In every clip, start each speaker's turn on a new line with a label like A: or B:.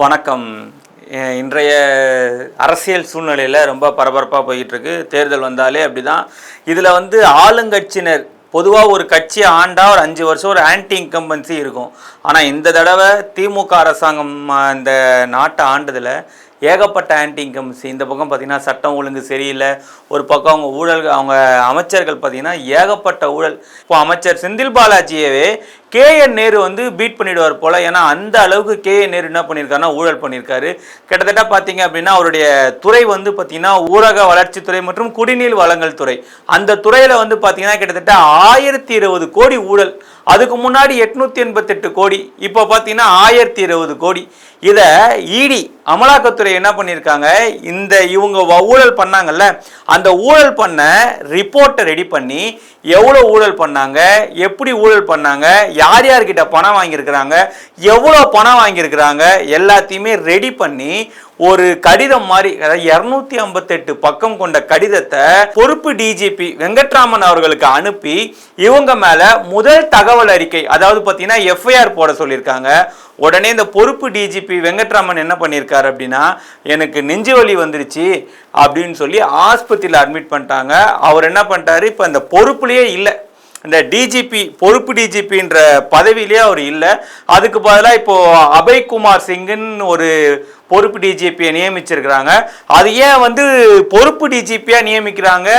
A: வணக்கம். இன்றைய அரசியல் சூழ்நிலையில் ரொம்ப பரபரப்பாக போய்கிட்டுருக்கு தேர்தல் வந்தாலே அப்படிதான். இதில் வந்து ஆளுங்கட்சியினர் பொதுவாக ஒரு கட்சியை ஆண்டா ஒரு அஞ்சு வருஷம் ஒரு ஆன்டி இன்கம்பன்சி இருக்கும். ஆனால் இந்த தடவை திமுக அரசாங்கம் இந்த நாட்டை ஆண்டதில் ஏகப்பட்ட ஆன்டி இன்கம்பன்சி இந்த பக்கம் பார்த்தீங்கன்னா சட்டம் ஒழுங்கு சரியில்லை. ஒரு பக்கம் அவங்க ஊழல் அவங்க அமைச்சர்கள் பார்த்தீங்கன்னா ஏகப்பட்ட ஊழல். இப்போ அமைச்சர் செந்தில் பாலாஜியவே கே என் நேரு வந்து பீட் பண்ணிடுவார் போல். ஏன்னா அந்த அளவுக்கு கே என் நேரு என்ன பண்ணியிருக்காருன்னா ஊழல் பண்ணியிருக்காரு. கிட்டத்தட்ட பார்த்தீங்க அப்படின்னா அவருடைய துறை வந்து பார்த்திங்கன்னா ஊரக வளர்ச்சித்துறை மற்றும் குடிநீர் வளங்கள் துறை. அந்த துறையில் வந்து பார்த்தீங்கன்னா கிட்டத்தட்ட ஆயிரத்தி இருபது கோடி ஊழல் அதுக்கு முன்னாடி எட்நூத்தி எண்பத்தெட்டு கோடி இப்போ பார்த்தீங்கன்னா ஆயிரத்தி இருபது கோடி. இதை இடி அமலாக்கத்துறை என்ன பண்ணியிருக்காங்க இந்த இவங்க வ- ஊழல் பண்ணாங்கல்ல அந்த ஊழல் பண்ண ரிப்போர்ட்டை ரெடி பண்ணி எவ்வளோ ஊழல் பண்ணாங்க எப்படி ஊழல் பண்ணாங்க யார் யார்கிட்ட பணம் வாங்கியிருக்கிறாங்க எவ்வளோ பணம் வாங்கியிருக்கிறாங்க எல்லாத்தையுமே ரெடி பண்ணி ஒரு கடிதம் மாதிரி அதாவது இரநூத்தி ஐம்பத்தெட்டு பக்கம் கொண்ட கடிதத்தை பொறுப்பு டிஜிபி வெங்கட்ராமன் அவர்களுக்கு அனுப்பி இவங்க மேல முதல் தகவல் அறிக்கை அதாவது பார்த்தீங்கன்னா எஃப்ஐஆர் போட சொல்லியிருக்காங்க. உடனே இந்த பொறுப்பு டிஜிபி வெங்கட்ராமன் என்ன பண்ணியிருக்காரு அப்படின்னா எனக்கு நெஞ்சு வலி வந்துருச்சு அப்படின்னு சொல்லி ஆஸ்பத்திரியில் அட்மிட் பண்ணிட்டாங்க. அவர் என்ன பண்ணிட்டாரு? இப்போ அந்த பொறுப்புலேயே இல்லை. இந்த டிஜிபி பொறுப்பு டிஜிபின்ற பதவியிலே அவர் இல்லை. அதுக்கு பதிலாக இப்போ அபய்குமார் சிங்குன்னு ஒரு பொறுப்பு டிஜிபியை நியமிச்சிருக்கிறாங்க. அது ஏன் வந்து பொறுப்பு டிஜிபியாக நியமிக்கிறாங்க?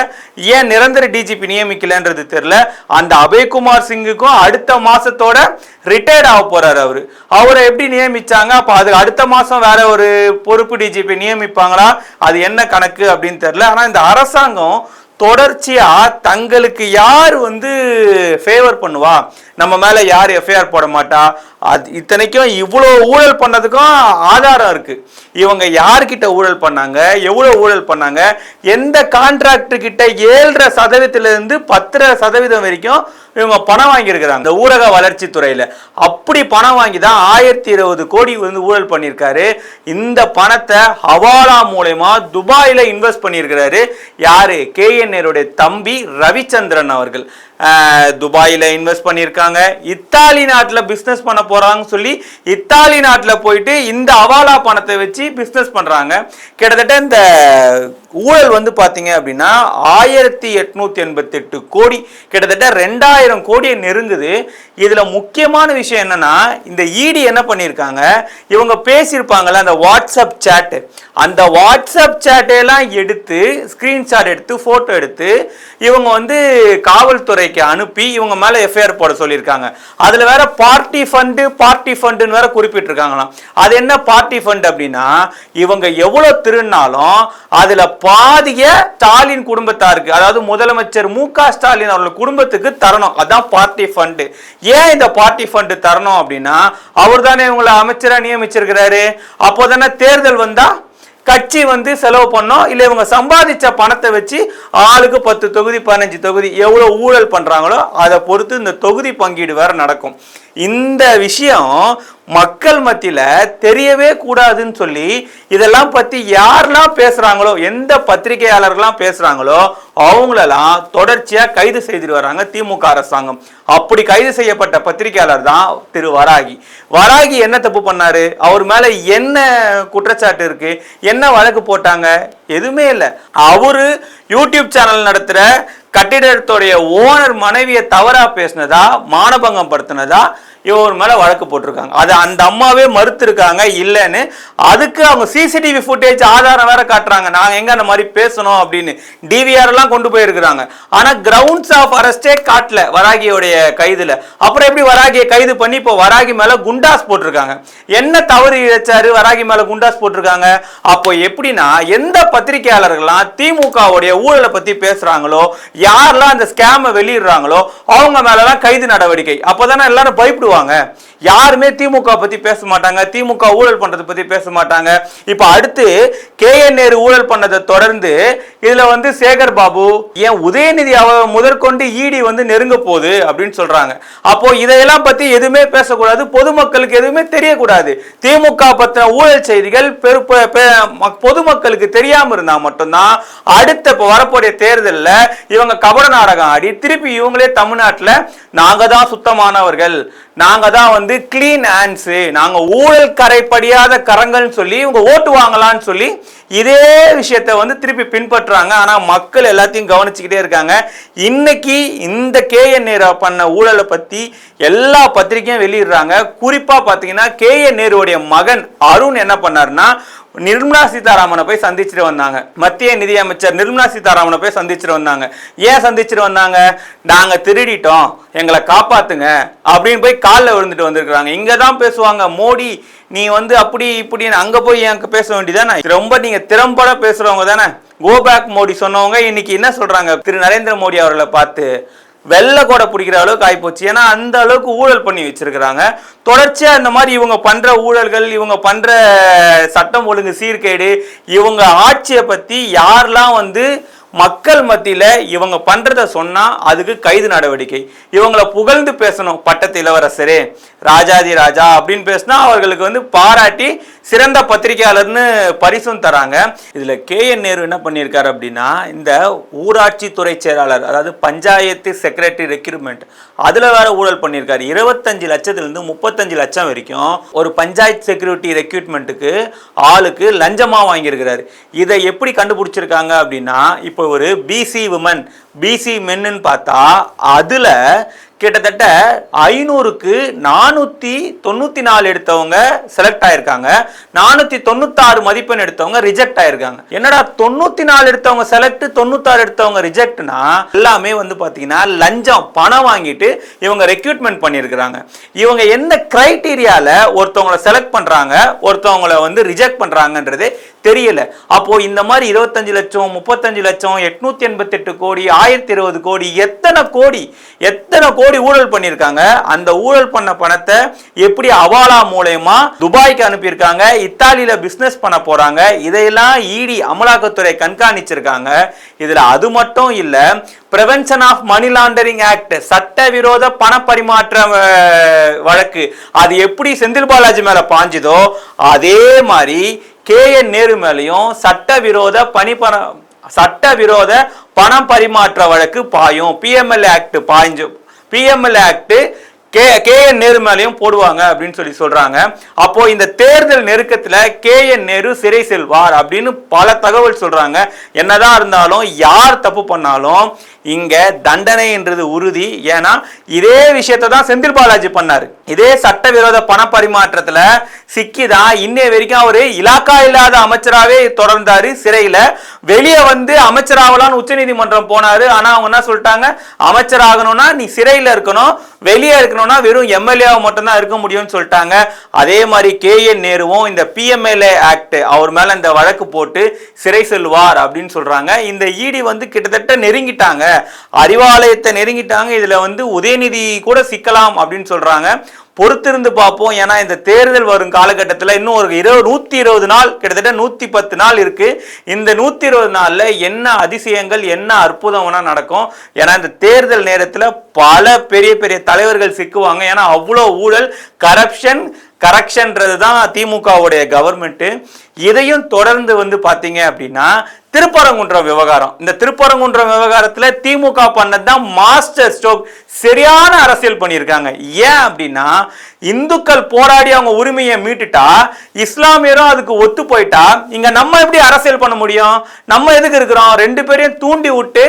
A: ஏன் நிரந்தர டிஜிபி நியமிக்கலன்றது தெரில. அந்த அபய்குமார் சிங்குக்கும் அடுத்த மாதத்தோட ரிட்டையர்ட் ஆக போகிறார் அவர். அவரை எப்படி நியமிச்சாங்க? அப்போ அது அடுத்த மாதம் வேற ஒரு பொறுப்பு டிஜிபி நியமிப்பாங்களா? அது என்ன கணக்கு அப்படின்னு தெரில. ஆனால் இந்த அரசாங்கம் தொடர்ச்சியா தங்களுக்கு யார் வந்து ஃபேவர் பண்ணுவா? நம்ம மேலே யார் எஃப்ஐஆர் போட மாட்டா? அது இத்தனைக்கும் இவ்வளோ ஊழல் பண்ணதுக்கும் ஆதாரம் இருக்குது இவங்க யார்கிட்ட ஊழல் பண்ணாங்க? எவ்வளோ ஊழல் பண்ணாங்க? எந்த கான்ட்ராக்டர்கிட்ட ஏழரை சதவீதத்துலேருந்து பத்தரை சதவீதம் வரைக்கும் இவங்க பணம் வாங்கியிருக்கிறாங்க. இந்த ஊரக வளர்ச்சி துறையில். அப்படி பணம் வாங்கி தான் ஆயிரத்தி இருபது கோடி வந்து ஊழல் பண்ணியிருக்காரு. இந்த பணத்தை ஹவாலா மூலயமா துபாயில் இன்வெஸ்ட் பண்ணியிருக்கிறாரு யாரு? கேஎன்ஏருடைய தம்பி ரவிச்சந்திரன் அவர்கள். துபாயில் இன்வெஸ்ட் பண்ணியிருக்காங்க. இத்தாலி நாட்டில் பிஸ்னஸ் பண்ண போகிறாங்கன்னு சொல்லி இத்தாலி நாட்டில் போயிட்டு இந்த அவாலா பணத்தை வச்சு பிஸ்னஸ் பண்ணுறாங்க கிட்டத்தட்ட இந்த ஊழல் வந்து பார்த்தீங்க அப்படின்னா ஆயிரத்தி எட்நூத்தி எண்பத்தெட்டு கோடி கிட்டத்தட்ட ரெண்டாயிரம் கோடியை நெருங்குது. இதில் முக்கியமான விஷயம் என்னன்னா இந்த இடி என்ன பண்ணியிருக்காங்க? இவங்க பேசியிருப்பாங்கல்ல அந்த வாட்ஸ்அப் சேட்டு அந்த வாட்ஸ்அப் சேட்டையெல்லாம் எடுத்து ஸ்க்ரீன்ஷாட் எடுத்து ஃபோட்டோ எடுத்து இவங்க வந்து காவல்துறை விசாரணைக்கு அனுப்பி இவங்க மேல எஃப்ஐஆர் போட சொல்லியிருக்காங்க. அதுல வேற பார்ட்டி ஃபண்டு பார்ட்டி ஃபண்டுன்னு வேற குறிப்பிட்டிருக்காங்களாம். அது என்ன பார்ட்டி ஃபண்ட் அப்படின்னா இவங்க எவ்வளவு திருநாளும் அதுல பாதிய ஸ்டாலின் குடும்பத்தாருக்கு அதாவது முதலமைச்சர் மு க ஸ்டாலின் அவர்கள் குடும்பத்துக்கு தரணும். அதான் பார்ட்டி ஃபண்டு ஏன் இந்த பார்ட்டி ஃபண்டு தரணும் அப்படின்னா அவர் தானே இவங்களை அமைச்சராக நியமிச்சிருக்கிறாரு. அப்போதானே தேர்தல் வந்தா கட்சி வந்து செலவு பண்ணோம். இல்லை இவங்க சம்பாதிச்ச பணத்தை வச்சு ஆளுக்கு பத்து தொகுதி பதினஞ்சு தொகுதி எவ்வளோ ஊழல் பண்ணுறாங்களோ அதை பொறுத்து இந்த தொகுதி பங்கீடு வேற நடக்கும். இந்த விஷயம் மக்கள் மத்தியில தெரியவே கூடாதுன்னு சொல்லி இதெல்லாம் பத்தி யாரெல்லாம் பேசுறாங்களோ எந்த பத்திரிகையாளர்கள்லாம் பேசுறாங்களோ அவங்களெல்லாம் தொடர்ச்சியா கைது செய்துட்டு வராங்க திமுக அரசாங்கம். அப்படி கைது செய்யப்பட்ட பத்திரிகையாளர் தான் திரு வராகி. வராகி என்ன தப்பு பண்ணாரு? அவர் மேல என்ன குற்றச்சாட்டு இருக்கு? என்ன வழக்கு போட்டாங்க? எதுவுமே இல்லை. அவரு யூடியூப் சேனல் நடத்துற கட்டிடத்துடைய ஓனர் மனைவியை தவறா பேசினதா மானபங்கம் படுத்தினதா இவர் மேலே வழக்கு போட்டிருக்காங்க. அது அந்த அம்மாவே மறுத்துருக்காங்க இல்லைன்னு அதுக்கு அவங்க சிசிடிவி ஃபுட்டேஜ் ஆதாரம் வேற காட்டுறாங்க. நாங்கள் எங்க அந்த மாதிரி பேசணும் அப்படின்னு டிவிஆர் எல்லாம் கொண்டு போயிருக்கிறாங்க. ஆனால் கிரவுண்ட்ஸ் ஆஃப் அரெஸ்டே காட்டல வராகியோடைய கைதில். அப்புறம் எப்படி வராகியை கைது பண்ணி இப்போ வராகி மேலே குண்டாஸ் போட்டிருக்காங்க. என்ன தவறு இழைச்சாரு? வராகி மேலே குண்டாஸ் போட்டிருக்காங்க. அப்போ எப்படின்னா எந்த பத்திரிகையாளர்கள்லாம் திமுகவுடைய ஊழலை பற்றி பேசுகிறாங்களோ யாரெல்லாம் அந்த ஸ்கேமை வெளியிடுறாங்களோ அவங்க மேலெல்லாம் கைது நடவடிக்கை. அப்போதானே எல்லாரும் பயப்படுவாங்க. யாருமே திமுக பத்தி பேச மாட்டாங்க. திமுக ஊழல் பண்றதை பத்தி பேச மாட்டாங்க. இப்போ அடுத்து கே என் நேரு ஊழல் பண்ணதை தொடர்ந்து இதுல வந்து சேகர் பாபு ஏன் உதயநிதி அவ முதற்கொண்டு இடி வந்து நெருங்க போகுது அப்படின்னு சொல்றாங்க. அப்போ இதையெல்லாம் பத்தி எதுவுமே பேசக்கூடாது. பொதுமக்களுக்கு எதுவுமே தெரியக்கூடாது. திமுக பத்தின ஊழல் செய்திகள் பெரு பெ- பொதுமக்களுக்கு தெரியாம இருந்தா மட்டும்தான் அடுத்த இப்போ வரக்கூடிய தேர்தலில் இவங்க கபட நாடகம் ஆடி திருப்பி இவங்களே தமிழ்நாட்டில் நாங்க தான் சுத்தமானவர்கள். நாங்க தான் வந்து கிளீன் ஹேண்ட்ஸ் நாங்க ஊழல் கரைப்படியாத கரங்கள்னு சொல்லி இவங்க ஓட்டு வாங்கலாம்னு சொல்லி இதே விஷயத்த வந்து திருப்பி பின்பற்றுறாங்க. ஆனா மக்கள் எல்லாத்தையும் கவனிச்சுக்கிட்டே இருக்காங்க. இன்னைக்கு இந்த கேஎன் நேரு பண்ண ஊழலை பத்தி எல்லா பத்திரிகையும் வெளியிடுறாங்க. குறிப்பா பாத்தீங்கன்னா கேஎன் நேருடைய மகன் அருண் என்ன பண்ணாருன்னா நிர்மலா சீதாராமனை போய் சந்திச்சுட்டு வந்தாங்க. மத்திய நிதியமைச்சர் நிர்மலா சீதாராமனை போய் சந்திச்சுட்டு வந்தாங்க. ஏன் சந்திச்சுட்டு வந்தாங்க? நாங்கள் திருடிட்டோம். எங்களை காப்பாத்துங்க. அப்படின்னு போய் காலில் விழுந்துட்டு வந்திருக்கிறாங்க. இங்கே தான் பேசுவாங்க மோடி நீ வந்து அப்படி இப்படின்னு அங்கே போய் எனக்கு பேச வேண்டியதானே ரொம்ப நீங்கள் திறம்பட பேசுகிறவங்க தானே? கோபேக் மோடி சொன்னவங்க இன்னைக்கு என்ன சொல்கிறாங்க திரு. நரேந்திர மோடி அவர்களை பார்த்து வெள்ளை கூட பிடிக்கிற அளவுக்கு ஆகிப்போச்சு ஏன்னா அந்த அளவுக்கு ஊழல் பண்ணி வச்சிருக்கிறாங்க. தொடர்ச்சியாக இந்த மாதிரி இவங்க பண்ற ஊழல்கள் இவங்க பண்ற சட்டம் ஒழுங்கு சீர்கேடு இவங்க ஆட்சியை பத்தி யாரெல்லாம் வந்து மக்கள் மத்தியில இவங்க பண்றத சொன்னா அதுக்கு கைது நடவடிக்கை. இவங்கள புகழ்ந்து பேசணும் பட்டத்து இளவரசரே ராஜாதி ராஜா அப்படின்னு பேசினா அவர்களுக்கு வந்து பாராட்டி சிறந்த பத்திரிகையாளர்னு பரிசும் தராங்க. இதுல கே என் நேரு என்ன பண்ணியிருக்காரு அப்படின்னா இந்த ஊராட்சி துறை செயலாளர் அதாவது பஞ்சாயத்து செக்ரட்டரி ரெக்ரூட்மெண்ட் அதுல வேற ஊழல் பண்ணியிருக்காரு. இருபத்தஞ்சு லட்சத்துலேருந்து முப்பத்தஞ்சு லட்சம் வரைக்கும் ஒரு பஞ்சாயத்து செக்யூரிட்டி ரெக்ரூட்மெண்ட்டுக்கு ஆளுக்கு லஞ்சமா வாங்கியிருக்கிறாரு. இதை எப்படி கண்டுபிடிச்சிருக்காங்க அப்படின்னா இப்போ ஒரு பிசி உமன் பிசி மென்னு பார்த்தா அதில் கிட்டத்தட்ட ஐநூறுக்கு நானூத்தி தொண்ணூத்தி நாலு எடுத்தவங்க செலக்ட் ஆயிருக்காங்க. நானூத்தி தொண்ணூத்தாறு மதிப்பெண் எடுத்தவங்க ரிஜெக்ட் ஆயிருக்காங்க. என்னடா தொண்ணூத்தி நாலு எடுத்தவங்க செலக்ட் தொண்ணூத்தாறு எடுத்தவங்க ரிஜெக்ட்னா எல்லாமே வந்து பாத்தீங்கன்னா லஞ்சம் பணம் வாங்கிட்டு இவங்க ரெக்ரூட்மெண்ட் பண்ணியிருக்கிறாங்க. இவங்க எந்த கிரைட்டீரியால ஒருத்தவங்களை செலக்ட் பண்றாங்க ஒருத்தவங்களை வந்து ரிஜெக்ட் பண்றாங்கன்றதே தெரியல. அப்போ இந்த மாதிரி இருபத்தஞ்சு லட்சம் முப்பத்தஞ்சு லட்சம் எட்நூத்தி எண்பத்தெட்டு கோடி ஆயிரத்தி இருபது கோடி எத்தனை கோடி எத்தனை கோடி ஊழல் பண்ணியிருக்காங்க. அந்த ஊழல் பண்ண பணத்தை எப்படி அவாலா மூலயமா துபாய்க்கு அனுப்பியிருக்காங்க இத்தாலியில பிசினஸ் பண்ண போறாங்க இதையெல்லாம் இடி அமலாக்கத்துறை கண்காணிச்சிருக்காங்க. இதுல அது மட்டும் இல்ல prevention of money laundering act சட்டவிரோத பண பரிமாற்ற வழக்கு அது எப்படி செந்தில் பாலாஜி மேல பாஞ்சுதோ அதே மாதிரி கே என் நேரு மேலையும் சட்டவிரோத பணிபர சட்டவிரோத பணம் பரிமாற்ற வழக்கு பாயும். PMLA act பாய்ஞ்சு PML act K K N Nehru மேலேயும் போடுவாங்க அப்படின்னு சொல்லி சொல்றாங்க. அப்போ இந்த தேர்தல் நெருக்கத்துல கே என் நேரு சிறை செல்வார் அப்படின்னு பல தகவல் சொல்றாங்க. என்னதான் இருந்தாலும் யார் தப்பு பண்ணாலும் இங்க தண்டனைன்றது உறுதி. ஏன்னா இதே விஷயத்தை தான் செந்தில் பாலாஜி பண்ணாரு. இதே சட்டவிரோத பண பரிமாற்றத்துல சிக்கிதான் இன்னைய வரைக்கும் அவரு இலாக்கா இல்லாத அமைச்சராகவே தொடர்ந்தாரு சிறையில. வெளியே வந்து அமைச்சராகலாம்னு உச்சநீதிமன்றம் போனாரு. ஆனா அவங்க என்ன சொல்லிட்டாங்க? அமைச்சராகணும்னா நீ சிறையில இருக்கணும் வெளியே இருக்கணும் போனா வெறும் எம்எல்ஏவை மட்டும்தான் இருக்க முடியும்னு சொல்லிட்டாங்க. அதே மாதிரி கே என் நேருவும் இந்த பிஎம்எல்ஏ ஆக்ட் அவர் மேல இந்த வழக்கு போட்டு சிறை செல்வார் அப்படின்னு சொல்றாங்க. இந்த இடி வந்து கிட்டத்தட்ட நெருங்கிட்டாங்க. அறிவாலயத்தை நெருங்கிட்டாங்க. இதுல வந்து உதயநிதி கூட சிக்கலாம் அப்படின்னு சொல்றாங்க. பொறுத்திருந்து பார்ப்போம். ஏன்னா இந்த தேர்தல் வரும் காலகட்டத்தில் இன்னும் ஒரு இருபது நூற்றி இருபது நாள் கிட்டத்தட்ட நூற்றி பத்து நாள் இருக்குது இந்த நூற்றி இருபது நாளில் என்ன அதிசயங்கள் என்ன அற்புதம் வேணா நடக்கும்? ஏன்னா இந்த தேர்தல் நேரத்தில் பல பெரிய பெரிய தலைவர்கள் சிக்குவாங்க. ஏன்னா அவ்வளோ ஊழல் கரப்ஷன் கரெக்ஷன்றது தான் திமுகவுடைய கவர்மெண்ட்டு இதையும் தொடர்ந்து வந்து பார்த்தீங்க அப்படின்னா திருப்பரங்குன்றம் விவகாரம். இந்த திருப்பரங்குன்றம் விவகாரத்தில் திமுக பண்ணது தான் மாஸ்டர் ஸ்ட்ரோக். சரியான அரசியல் பண்ணியிருக்காங்க. ஏன் அப்படின்னா இந்துக்கள் போராடி அவங்க உரிமையை மீட்டுட்டா இஸ்லாமியரும் அதுக்கு ஒத்து போயிட்டா இங்க நம்ம எப்படி அரசியல் பண்ண முடியும்? நம்ம எதுக்கு இருக்கிறோம்? ரெண்டு பேரையும் தூண்டி விட்டு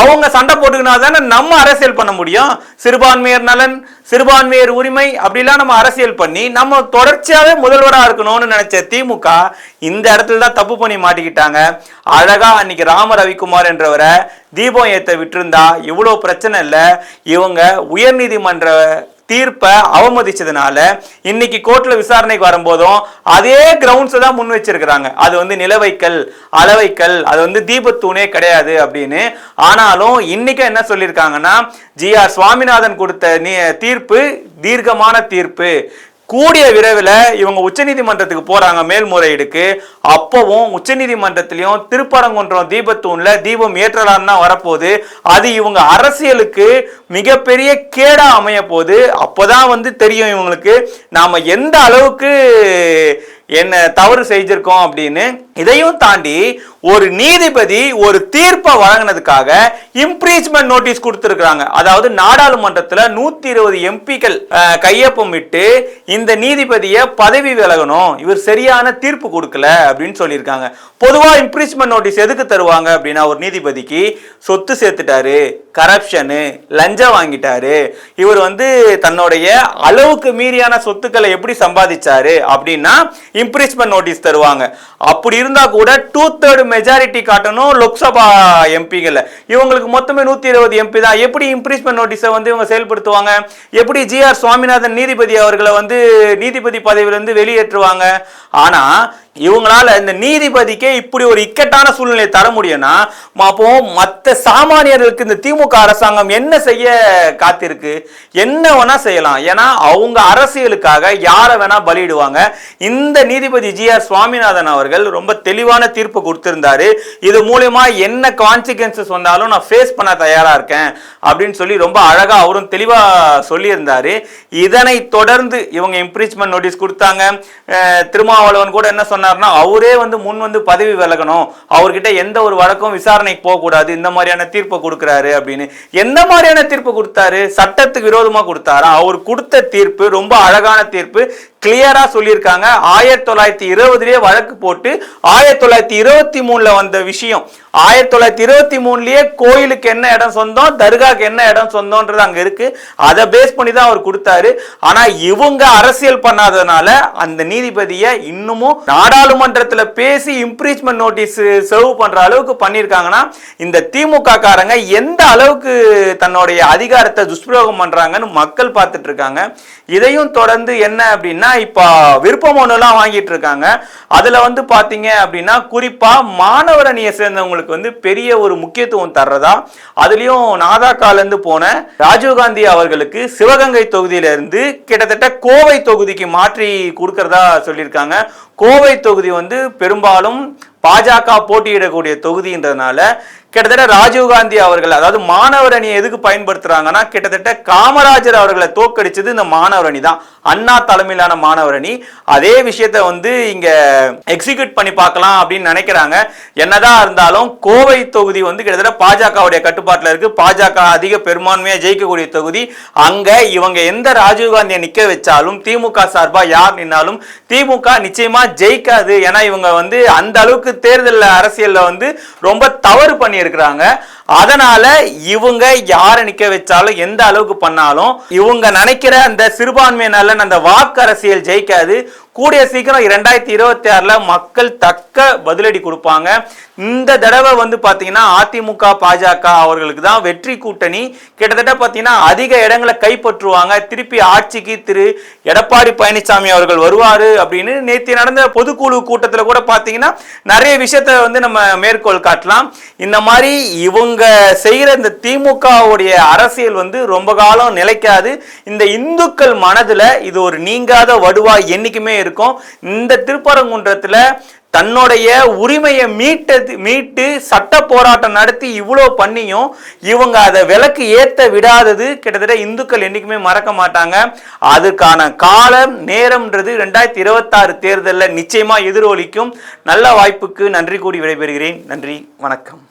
A: அவங்க சண்டை போட்டுக்கினா தானே நம்ம அரசியல் பண்ண முடியும்? சிறுபான்மையர் நலன் சிறுபான்மையர் உரிமை அப்படிலாம் நம்ம அரசியல் பண்ணி நம்ம தொடர்ச்சியாவே முதல்வராக இருக்கணும்னு நினைச்ச திமுக இந்த இடத்துல தான் தப்பு பண்ணி மாட்டிக்கிட்டாங்க. அழகா அன்னைக்கு ராம ரவிக்குமார் என்றவரை தீபம் ஏத்த விட்டுருந்தா இவ்வளோ பிரச்சனை இல்லை. இவங்க உயர்நீதிமன்ற தீர்ப்பை அவமதிச்சதுனால இன்னைக்கு கோர்ட்ல விசாரணைக்கு வரும்போதும் அதே கிரவுண்ட்ஸை தான் முன் வச்சிருக்கிறாங்க. அது வந்து நிலவைக்கல் அளவைக்கல் அது வந்து தீபத்தூணே கிடையாது அப்படின்னு. ஆனாலும் இன்னைக்கு என்ன சொல்லியிருக்காங்கன்னா ஜி ஆர் சுவாமிநாதன் கொடுத்த நீ- தீர்ப்பு தீர்க்கமான தீர்ப்பு. கூடிய விரைவில் இவங்க உச்சநீதிமன்றத்துக்கு போறாங்க மேல்முறையீடுக்கு. அப்பவும் உச்சநீதிமன்றத்திலையும் திருப்பரங்குன்றம் தீபத்தூண்ல தீபம் ஏற்றலான்னு தான் வரப்போகுது. அது இவங்க அரசியலுக்கு மிகப்பெரிய கேடா அமைய போகுது அப்போதான் வந்து தெரியும் இவங்களுக்கு நாம எந்த அளவுக்கு என்ன தவறு செஞ்சிருக்கோம் அப்படின்னு. இதையும் தாண்டி ஒரு நீதிபதி ஒரு தீர்ப்பை வழங்கினதுக்காக இம்ப்ரீச்மெண்ட் நோட்டீஸ் கொடுத்துருக்குறாங்க. அதாவது நாடாளுமன்றத்தில் நூத்தி இருபது எம்பிக்கள் கையொப்பம் விட்டு இந்த நீதிபதியை பதவி விலகணும் இவர் சரியான தீர்ப்பு கொடுக்கல அப்படின்னு சொல்லியிருக்காங்க. பொதுவாக இம்ப்ரீச்மெண்ட் நோட்டீஸ் எதுக்கு தருவாங்க அப்படின்னா ஒரு நீதிபதிக்கு சொத்து சேர்த்துட்டாரு கரப்ஷனு லஞ்சம் வாங்கிட்டாரு இவர் வந்து தன்னுடைய அளவுக்கு மீறியான சொத்துக்களை எப்படி சம்பாதிச்சாரு அப்படின்னா இம்ப்ரீச்மெண்ட் நோட்டீஸ் தருவாங்க. அப்படி இருந்தால் கூட டூ தேர்ட் மெஜாரிட்டி காட்டணும் லோக்சபா எம்பிகள் இவங்களுக்கு மொத்தமே நூத்தி இருபது எம்பி தான். எப்படி இம்ப்ரீஸ்மெண்ட் நோட்டீஸை வந்து இவங்க செயல்படுத்துவாங்க? எப்படி ஜி ஆர் சுவாமிநாதன் நீதிபதி அவர்களை வந்து நீதிபதி பதவியிலிருந்து வெளியேற்றுவாங்க? ஆனா இவங்களால இந்த நீதிபதிக்கே இப்படி ஒரு இக்கட்டான சூழ்நிலை தர முடியும்னா அப்போ மற்ற சாமானியர்களுக்கு இந்த திமுக அரசாங்கம் என்ன செய்ய காத்திருக்கு? என்ன வேணா செய்யலாம். ஏன்னா அவங்க அரசியலுக்காக யாரை வேணா பலியிடுவாங்க. இந்த நீதிபதி ஜி ஆர் சுவாமிநாதன் அவர்கள் ரொம்ப தெளிவான தீர்ப்பு கொடுத்திருந்தாரு. இது மூலயமா என்ன கான்சிக்வன்சஸ் வந்தாலும் நான் ஃபேஸ் பண்ண தயாரா இருக்கேன் அப்படின்னு சொல்லி ரொம்ப அழகா அவரும் தெளிவா சொல்லியிருந்தாரு. இதனை தொடர்ந்து இவங்க இம்ப்ரீச்மெண்ட் நோட்டீஸ் கொடுத்தாங்க. திருமாவளவன் கூட என்ன பண்ணார்னா அவரே வந்து முன் வந்து பதவி விலகணும். அவர்கிட்ட எந்த ஒரு வழக்கும் விசாரணைக்கு போகக்கூடாது இந்த மாதிரியான தீர்ப்பை கொடுக்குறாரு அப்படின்னு. எந்த மாதிரியான தீர்ப்பு கொடுத்தாரு? சட்டத்துக்கு விரோதமா கொடுத்தாரா? அவர் கொடுத்த தீர்ப்பு ரொம்ப அழகான தீர்ப்பு கிளியரா சொல்லியிருக்காங்க. ஆயிரத்தி தொள்ளாயிரத்தி இருபதுலயே வழக்கு போட்டு ஆயிரத்தி தொள்ளாயிரத்தி இருபத்தி மூணுல வந்த விஷயம் ஆயிரத்தி தொள்ளாயிரத்தி இருபத்தி மூணுலயே கோயிலுக்கு என்ன இடம் சொந்தம் தர்காக்கு என்ன இடம் சொந்தம்ன்றது அங்க இருக்கு. அதை பேஸ் பண்ணி தான் அவர் கொடுத்தாரு. ஆனா இவங்க அரசியல் பண்ணாததுனால அந்த நீதிபதியை இன்னமும் நாடாளுமன்றத்துல பேசி இம்ப்ரீச்மெண்ட் நோட்டீஸ் சர்வ் பண்ற அளவுக்கு பண்ணியிருக்காங்கன்னா இந்த திமுக காரங்க எந்த அளவுக்கு தன்னுடைய அதிகாரத்தை துஷ்பிரயோகம் பண்றாங்கன்னு மக்கள் பார்த்துட்டு இருக்காங்க. இதையும் தொடர்ந்து என்ன அப்படின்னா இப்போ விருப்ப மனுலாம் வாங்கிட்டு இருக்காங்க. அதுல வந்து பாத்தீங்க அப்படின்னா குறிப்பா மாணவர் அணியை சேர்ந்தவங்களுக்கு வந்து பெரிய ஒரு முக்கியத்துவம் தர்றதா? அதுலயும் நாதாக்கால இருந்து போன ராஜீவ்காந்தி அவர்களுக்கு சிவகங்கை தொகுதியில இருந்து கிட்டத்தட்ட கோவை தொகுதிக்கு மாற்றி கொடுக்கறதா சொல்லியிருக்காங்க. கோவை தொகுதி வந்து பெரும்பாலும் பாஜக போட்டியிடக்கூடிய தொகுதின்றதுனால கிட்டத்தட்ட ராஜீவ்காந்தி அவர்கள் அதாவது மாணவர் அணியை எதுக்கு பயன்படுத்துறாங்கன்னா கிட்டத்தட்ட காமராஜர் அவர்களை தோக்கடிச்சது இந்த மாணவர் அணி தான். அண்ணா தலைமையிலான மாணவர் அணி அதே விஷயத்த வந்து இங்க எக்ஸிக்யூட் பண்ணி பார்க்கலாம் அப்படின்னு நினைக்கிறாங்க. என்னதான் இருந்தாலும் கோவை தொகுதி வந்து கிட்டத்தட்ட பாஜகவுடைய கட்டுப்பாட்டில் இருக்கு. பாஜக அதிக பெரும்பான்மையா ஜெயிக்கக்கூடிய தொகுதி. அங்க இவங்க எந்த ராஜீவ்காந்தியை நிக்க வச்சாலும் திமுக சார்பா யார் நின்னாலும் திமுக நிச்சயமா ஜெயிக்காது. ஏன்னா இவங்க வந்து அந்த அளவுக்கு தேர்தல் அரசியலில் வந்து ரொம்ப தவறு பண்ணியிருக்கிறாங்க. அதனால இவங்க யாரை நிக்க வச்சாலும் எந்த அளவுக்கு பண்ணாலும் இவங்க நினைக்கிற அந்த சிறுபான்மை நலன் அந்த வாக்கு அரசியல் ஜெயிக்காது. கூடிய சீக்கிரம் இரண்டாயிரத்தி இருபத்தி ஆறுல மக்கள் தக்க பதிலடி கொடுப்பாங்க. இந்த தடவை வந்து பாத்தீங்கன்னா அதிமுக பாஜக அவர்களுக்கு தான் வெற்றி கூட்டணி. கிட்டத்தட்ட பாத்தீங்கன்னா அதிக இடங்களை கைப்பற்றுவாங்க. திருப்பி ஆட்சிக்கு திரு எடப்பாடி பழனிசாமி அவர்கள் வருவாரு அப்படின்னு நேற்று நடந்த பொதுக்குழு கூட்டத்தில் கூட பாத்தீங்கன்னா நிறைய விஷயத்த வந்து நம்ம மேற்கோள் காட்டலாம். இந்த மாதிரி இவங்க செய்கிற இந்த திமுகவுடைய அரசியல் வந்து ரொம்ப காலம் நிலைக்காது. இந்த இந்துக்கள் மனதுல இது ஒரு நீங்காத வடுவாய் என்றைக்குமே இருக்கும். இந்த திருப்பரங்குன்றத்தில் தன்னுடைய உரிமையை மீட்டது மீட்டு சட்ட போராட்டம் நடத்தி இவ்வளோ பண்ணியும் இவங்க அதை விலக்கு ஏற்ற விடாதது கிட்டத்தட்ட இந்துக்கள் என்றைக்குமே மறக்க மாட்டாங்க. அதுக்கான காலம் நேரம்ன்றது ரெண்டாயிரத்தி இருபத்தாறு தேர்தலில் நிச்சயமா எதிரொலிக்கும். நல்ல வாய்ப்புக்கு நன்றி கூடி விடைபெறுகிறேன். நன்றி வணக்கம்.